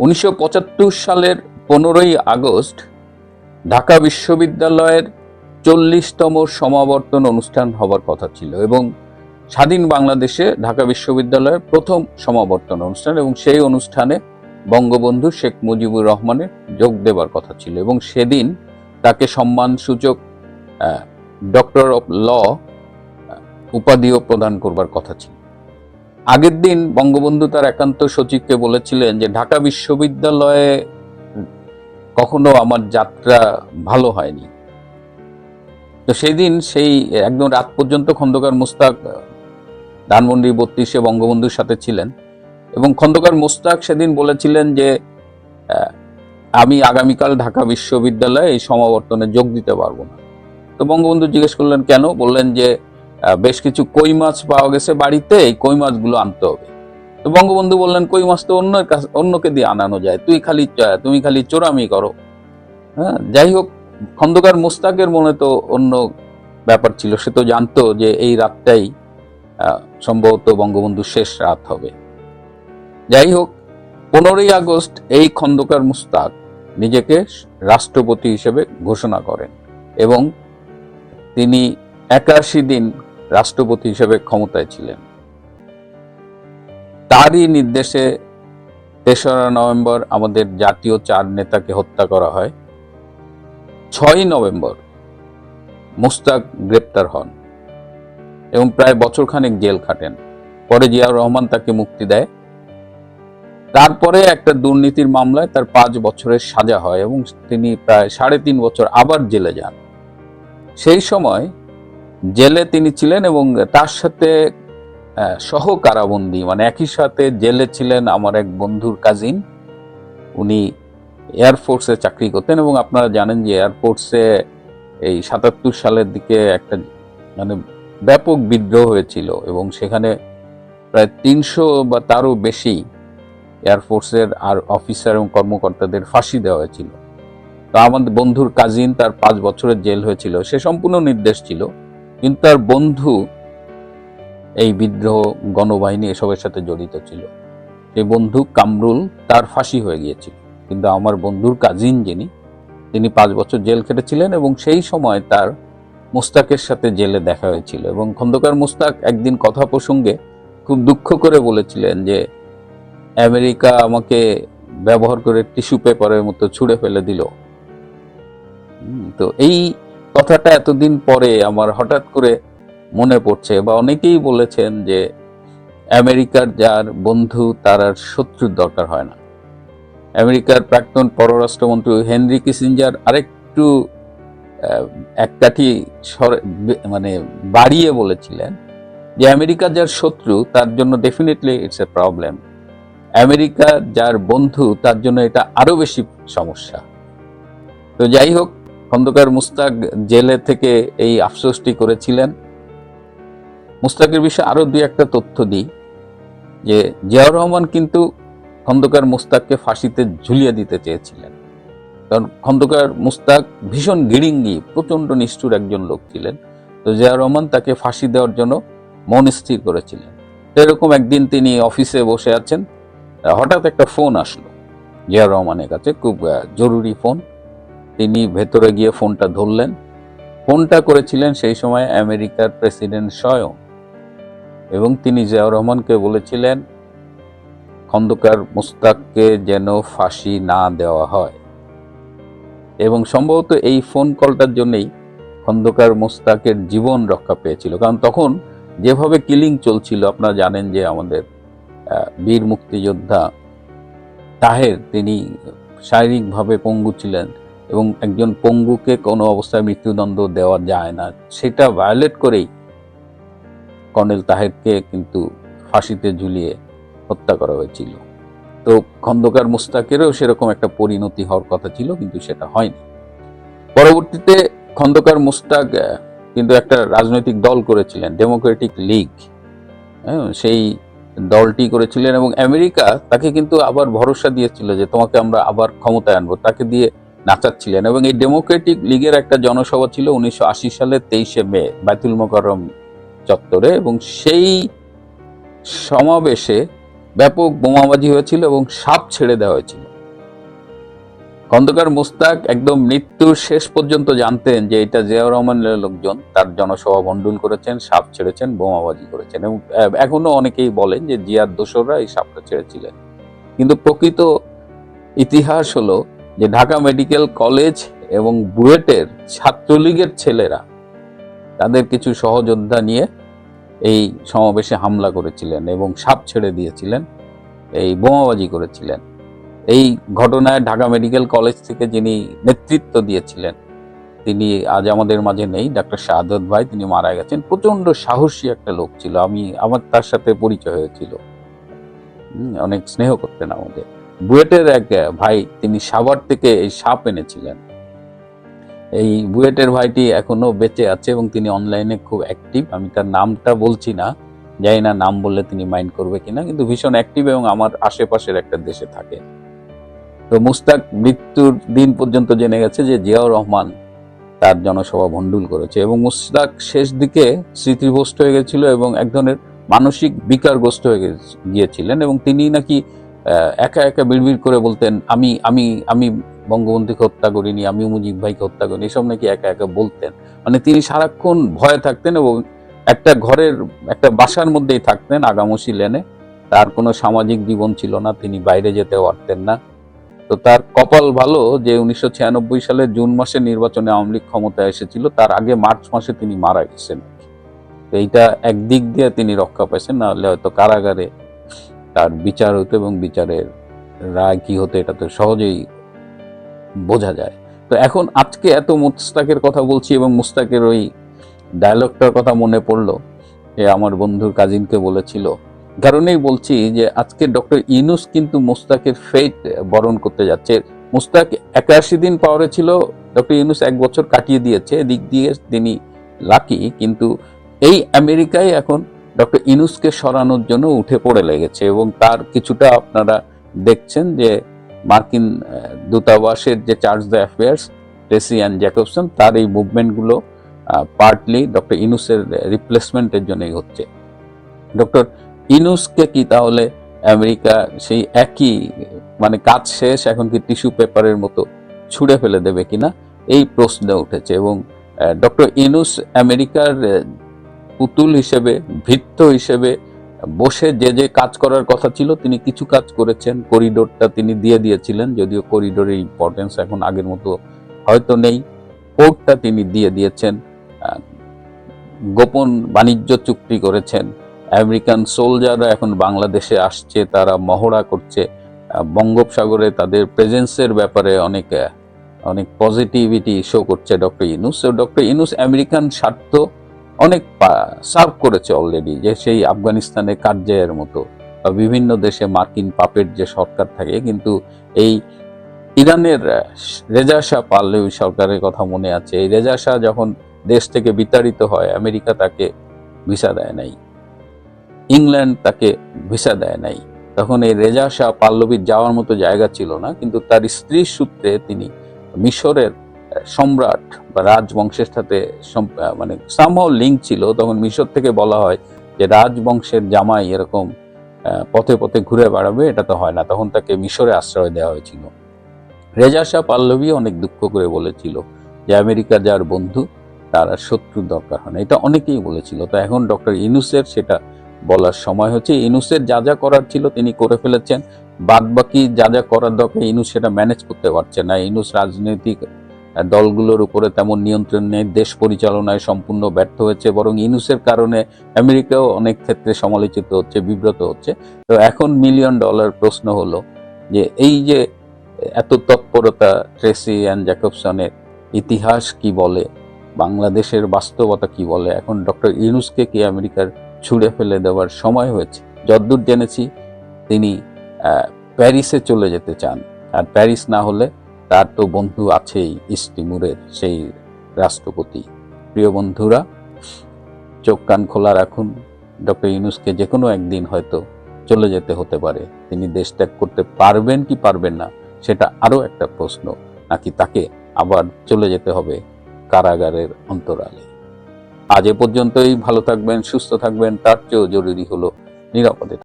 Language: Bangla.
উনিশশো পঁচাত্তর সালের পনেরোই আগস্ট ঢাকা বিশ্ববিদ্যালয়ের চল্লিশতম সমাবর্তন অনুষ্ঠান হবার কথা ছিল এবং স্বাধীন বাংলাদেশে ঢাকা বিশ্ববিদ্যালয়ের প্রথম সমাবর্তন অনুষ্ঠান এবং সেই অনুষ্ঠানে বঙ্গবন্ধু শেখ মুজিবুর রহমানের যোগ দেবার কথা ছিল এবং সেদিন তাকে সম্মানসূচক ডক্টর অফ ল উপাধিও প্রদান করবার কথা ছিল। আগের দিন বঙ্গবন্ধু তার একান্ত সচিবকে বলেছিলেন যে ঢাকা বিশ্ববিদ্যালয়ে কখনো আমার যাত্রা ভালো হয়নি। তো সেই দিন সেই একদম রাত পর্যন্ত খন্দকার মুস্তাক ধানমন্ডি বত্রিশে বঙ্গবন্ধুর সাথে ছিলেন এবং খন্দকার মুস্তাক সেদিন বলেছিলেন যে আমি আগামীকাল ঢাকা বিশ্ববিদ্যালয়ে এই সমাবর্তনে যোগ দিতে পারব না। তো বঙ্গবন্ধু জিজ্ঞেস করলেন, কেন? বললেন যে বেশ কিছু কই মাছ পাওয়া গেছে বাড়িতে এই কই মাছগুলো আনতে হবে। তো বঙ্গবন্ধু বললেন, কই মাছ তো অন্যের কাছে, অন্যকে দিয়ে আনানো যায়। তুই খালি তুমি খালি চোরামি করো। হ্যাঁ যাই হোক, খন্দকার মুস্তাকের মনে তো অন্য ব্যাপার ছিল। সে তো জানতো যে এই রাতটাই সম্ভবত বঙ্গবন্ধুর শেষ রাত হবে। যাই হোক, পনেরোই আগস্ট এই খন্দকার মুস্তাক নিজেকে রাষ্ট্রপতি হিসেবে ঘোষণা করেন এবং তিনি একাশি দিন রাষ্ট্রপতি হিসেবে ক্ষমতায় ছিলেন। তারই নির্দেশে তেসরা নভেম্বর আমাদের জাতীয় চার নেতাকে হত্যা করা হয়। ছয়ই নভেম্বর মুস্তাক গ্রেপ্তার হন এবং প্রায় বছরখানেক জেল খাটেন। পরে জিয়াউর রহমান তাকে মুক্তি দেয়। তারপরে একটা দুর্নীতির মামলায় তার পাঁচ বছরের সাজা হয় এবং তিনি প্রায় সাড়ে তিন বছর আবার জেলে যান। সেই সময় জেলে তিনি ছিলেন এবং তার সাথে সহ কারাবন্দী মানে একই সাথে জেলে ছিলেন আমার এক বন্ধুর কাজিন উনি এয়ারফোর্সে চাকরি করতেন এবং আপনারা জানেন যে এয়ারফোর্সে এই সাতাত্তর সালের দিকে একটা মানে ব্যাপক বিদ্রোহ হয়েছিল এবং সেখানে প্রায় তিনশো বা তারও বেশি এয়ারফোর্সের আর অফিসার এবং কর্মকর্তাদের ফাঁসি দেওয়া হয়েছিল। তো আমাদের বন্ধুর কাজিন তার পাঁচ বছরের জেল হয়েছিল। সে সম্পূর্ণ নির্দেশ ছিল। কিন্তু তার বন্ধু এই বিদ্রোহ গণবাহিনী এসবের সাথে জড়িত ছিল। সেই বন্ধু কামরুল তার ফাঁসি হয়ে গিয়েছিল। কিন্তু আমার বন্ধুর কাজিন যিনি, তিনি পাঁচ বছর জেল কেটেছিলেন এবং সেই সময় তার মুস্তাকের সাথে জেলে দেখা হয়েছিল এবং খন্দকার মুস্তাক একদিন কথা প্রসঙ্গে খুব দুঃখ করে বলেছিলেন যে, আমেরিকা আমাকে ব্যবহার করে টিস্যু পেপারের মতো ছুঁড়ে ফেলে দিল। তো এই কথাটা এতদিন পরে আমার হঠাৎ করে মনে পড়ছে বা অনেকেই বলেছেন যে আমেরিকার যার বন্ধু তার আর শত্রুর দরকার হয় না। আমেরিকার প্রাক্তন পররাষ্ট্রমন্ত্রী হেনরি কিসিঞ্জার আরেকটু আহ, এক কাঠি মানে বাড়িয়ে বলেছিলেন যে আমেরিকা যার শত্রু তার জন্য definitely it's a problem America যার বন্ধু তার জন্য এটা আরও বেশি সমস্যা। তো যাই হোক খন্দকার মুস্তাক জেলে থেকে এই আফসোসটি করেছিলেন। মুস্তাকের বিষয়ে আরও দুই একটা তথ্য দিই, যে জিয়াউর রহমান কিন্তু খন্দকার মুস্তাককে ফাঁসিতে ঝুলিয়ে দিতে চেয়েছিলেন। কারণ খন্দকার মুস্তাক ভীষণ গিরিঙ্গি প্রচণ্ড নিষ্ঠুর একজন লোক ছিলেন। তো জিয়াউর রহমান তাকে ফাঁসি দেওয়ার জন্য মন স্থির করেছিলেন। এরকম একদিন তিনি অফিসে বসে আছেন, হঠাৎ একটা ফোন আসলো জিয়াউর রহমানের কাছে, খুব জরুরি ফোন। তিনি ভেতরে গিয়ে ফোনটা ধরলেন। ফোনটা করেছিলেন সেই সময় আমেরিকার প্রেসিডেন্ট স্বয়ং। এবং তিনি জিয়াউর রহমানকে বলেছিলেন, খন্দকার মুস্তাককে যেন ফাঁসি না দেওয়া হয়। এবং সম্ভবত এই ফোন কলটার জন্যই খন্দকার মুস্তাকের জীবন রক্ষা পেয়েছিল। কারণ তখন যেভাবে কিলিং চলছিল, আপনারা জানেন যে আমাদের বীর মুক্তিযোদ্ধা তাহের, তিনি শারীরিকভাবে পঙ্গু ছিলেন। এবং একজন পঙ্গুকে কোনো অবস্থায় মৃত্যুদণ্ড দেওয়া যায় না। সেটা ভায়োলেট করেই কর্নেল তাহেরকে কিন্তু ফাঁসিতে ঝুলিয়ে হত্যা করা হয়েছিল। তো খন্দকার মুস্তাকেরও সেরকম একটা পরিণতি হওয়ার কথা ছিল কিন্তু সেটা হয়নি। পরবর্তীতে খন্দকার মুস্তাক কিন্তু একটা রাজনৈতিক দল করেছিলেন ডেমোক্রেটিক লীগ হ্যাঁ, সেই দলটি করেছিলেন এবং আমেরিকা তাকে কিন্তু আবার ভরসা দিয়েছিল যে তোমাকে আমরা আবার ক্ষমতায় আনব। তাকে দিয়ে নাচাচ্ছিলেন এবং এই ডেমোক্রেটিক লীগের একটা জনসভা ছিল উনিশশো আশি সালের তেইশে মে বাইতুল মোকাররম চত্বরে এবং সেই সমাবেশে ব্যাপক বোমাবাজি হয়েছিল এবং সাপ ছেড়ে দেওয়া হয়েছিল। খন্দকার মুস্তাক একদম মৃত্যুর শেষ পর্যন্ত জানতেন যে এটা জিয়াউর রহমানের লোকজন, তার জনসভা ভণ্ডুল করেছেন, সাপ ছেড়েছেন, বোমাবাজি করেছেন এবং এখনও অনেকেই বলেন যে জিয়ার দোসররা এই সাপটা ছেড়েছিলেন। কিন্তু প্রকৃত ইতিহাস হলো যে ঢাকা মেডিকেল কলেজ এবং বুয়েটের ছাত্রলীগের ছেলেরা তাদের কিছু সহযোদ্ধা নিয়ে এই সমাবেশে হামলা করেছিলেন এবং সাপ ছেড়ে দিয়েছিলেন, এই বোমাবাজি করেছিলেন। এই ঘটনায় ঢাকা মেডিকেল কলেজ থেকে যিনি নেতৃত্ব দিয়েছিলেন, তিনি আজ আমাদের মাঝে নেই, ডাক্তার শাহাদত ভাই, তিনি মারা গেছেন। প্রচণ্ড সাহসী একটা লোক ছিল, আমি আমার তার সাথে পরিচয় হয়েছিল। অনেক স্নেহ করতেন আমাদের। বুয়েটের এক ভাই, তিনি সাভার থেকে এই সাপ এনেছিলেন। এই বুয়েটের ভাইটি এখনও বেঁচে আছে এবং তিনি অনলাইনে খুব অ্যাক্টিভ আমি তার নামটা বলছি না, জানি না নাম বললে তিনি মাইন্ড করবে কিনা, কিন্তু ভীষণ অ্যাক্টিভ এবং আমার আশেপাশের একটা দেশে থাকে। তো মুস্তাক মৃত্যুর দিন পর্যন্ত জেনে গেছে যে জিয়াউর রহমান তার জনসভা ভণ্ডুল করেছে এবং মুস্তাক শেষ দিকে স্মৃতিভ্রষ্ট হয়ে গেছিল এবং এক ধরনের মানসিক বিকারগ্রস্ত হয়ে গিয়েছিলেন এবং তিনি নাকি একা একা বিড়বিড় করে বলতেন, আমি আমি আমি বঙ্গবন্ধুকে হত্যা করিনি, আমি মুজিব ভাইকে হত্যা করিনি। এসব নাকি একা একা বলতেন। মানে তিনি সারাক্ষণ ভয়ে থাকতেন এবং একটা ঘরের, একটা বাসার মধ্যেই থাকতেন আগামসি লেনে। তার কোনো সামাজিক জীবন ছিল না, তিনি বাইরে যেতে পারতেন না। তো তার কপাল ভালো যে উনিশশো ছিয়ানব্বই সালে জুন মাসে নির্বাচনে আওয়ামী লীগ ক্ষমতায় এসেছিল, তার আগে মার্চ মাসে তিনি মারা গেছেন। এইটা একদিক দিয়ে তিনি রক্ষা পাইছেন, নাহলে হয়তো কারাগারে তার বিচার হতো এবং বিচারের রায় কি হতো এটা তো সহজেই বোঝা যায়। তো এখন আজকে এত মুস্তাকের কথা বলছি এবং মুস্তাকের ওই ডায়লগটার কথা মনে পড়ল যে আমার বন্ধুর কাজিনকে বলেছিল। কারণেই বলছি যে আজকে ডক্টর ইনুস কিন্তু মুস্তাকের ফেট বরণ করতে যাচ্ছে। মুস্তাক একাশি দিন পাওয়ারে ছিল ডক্টর ইনুস এক বছর কাটিয়ে দিয়েছে, এদিক দিয়ে তিনি লাকি কিন্তু এই আমেরিকায় এখন ডক্টর ইনুসকে সরানোর জন্য উঠে পড়ে লেগেছে এবং তার কিছুটা আপনারা দেখছেন যে মার্কিন দূতাবাসের যে chargé d' affaires Tracey Ann Jacobson, তার এই মুভমেন্টগুলো পার্টলি ডক্টর ইনুসের রিপ্লেসমেন্টের জন্যই হচ্ছে। ডক্টর ইনুসকে কি তাহলে আমেরিকা সেই একই মানে কাজ শেষ, এখন কি টিস্যু পেপারের মতো ছুঁড়ে ফেলে দেবে কিনা? এই প্রশ্ন উঠেছে এবং ডক্টর ইনুস আমেরিকার পুতুল হিসেবে, ভিত্ত হিসেবে বসে যে যে কাজ করার কথা ছিল তিনি কিছু কাজ করেছেন। করিডোরটা তিনি দিয়ে দিয়েছিলেন, যদিও করিডোরের ইম্পর্টেন্স এখন আগের মতো হয়তো নেই। পোর্টটা তিনি দিয়ে দিয়েছেন গোপন বাণিজ্য চুক্তি করেছেন। আমেরিকান সোলজাররা এখন বাংলাদেশে আসছে, তারা মহড়া করছে। বঙ্গোপসাগরে তাদের প্রেজেন্সের ব্যাপারে অনেক অনেক পজিটিভিটি শো করছে doctor Yunus doctor Yunus American স্বার্থ অনেক সার্ভ করেছে অলরেডি যে সেই আফগানিস্তানে কার্যায়ের মতো বা বিভিন্ন দেশে মার্কিন পাপের যে সরকার থাকে, কিন্তু এই ইরানের রেজা শাহ পাল্লেভি সরকারের কথা মনে আছে। এই রেজা শাহ যখন দেশ থেকে বিতাড়িত হয়, আমেরিকা তাকে ভিসা দেয় নাই। ইংল্যান্ড তাকে ভিসা দেয় নাই। তখন এই রেজা শাহ পাল্লবীর যাওয়ার মতো জায়গা ছিল না, কিন্তু তার স্ত্রীর সূত্রে তিনি মিশরের সম্রাট বা রাজবংশের সাথে মানে সামহাও লিঙ্ক ছিল, তখন মিশর থেকে বলা হয় যে রাজবংশের জামাই এরকম পথে পথে ঘুরে বেড়াবে, এটা তো হয় না। তখন তাকে মিশরে আশ্রয় দেওয়া হয়েছিল। রেজা শাহ পাল্লবী অনেক দুঃখ করে বলেছিল যে আমেরিকা যার বন্ধু, তার আর শত্রুর দরকার হয় না। এটা অনেকেই বলেছিল। তো এখন ডক্টর ইনুসের সেটা বলার সময় হচ্ছে ইনুসের যা যা করার ছিল তিনি করে ফেলেছেন। বাদ বাকি যা যা করার দরকার ইনুস সেটা ম্যানেজ করতে পারছে না। ইনুস রাজনৈতিক দলগুলোর উপরে তেমন নিয়ন্ত্রণ নেই, দেশ পরিচালনায় সম্পূর্ণ ব্যর্থ হয়েছে বরং ইনুসের কারণে আমেরিকাও অনেক ক্ষেত্রে সমালোচিত হচ্ছে, বিব্রত হচ্ছে। তো এখন মিলিয়ন ডলার প্রশ্ন হলো যে, এই যে এত তৎপরতা ট্রেসি অ্যান্ড জ্যাকবসনের ইতিহাস কি বলে, বাংলাদেশের বাস্তবতা কি বলে, এখন ডক্টর ইউনুসকে কি আমেরিকার ছুঁড়ে ফেলে দেওয়ার সময় হয়েছে? যদ্দূর জেনেছি, তিনি প্যারিসে চলে যেতে চান। আর প্যারিস না হলে তার তো বন্ধু আছেই ইস্টিমুরের সেই রাষ্ট্রপতি। প্রিয় বন্ধুরা, চোখ কান খোলা রাখুন। ডক্টর ইউনুসকে যে কোনো একদিন হয়তো চলে যেতে হতে পারে। তিনি দেশ ত্যাগ করতে পারবেন কি পারবেন না, সেটা আরও একটা প্রশ্ন, নাকি তাকে আবার চলে যেতে হবে কারাগারের অন্তরালে। আজ এ পর্যন্তই, ভালো থাকবেন, সুস্থ থাকবেন, তার চেয়েও জরুরি হলো নিরাপদে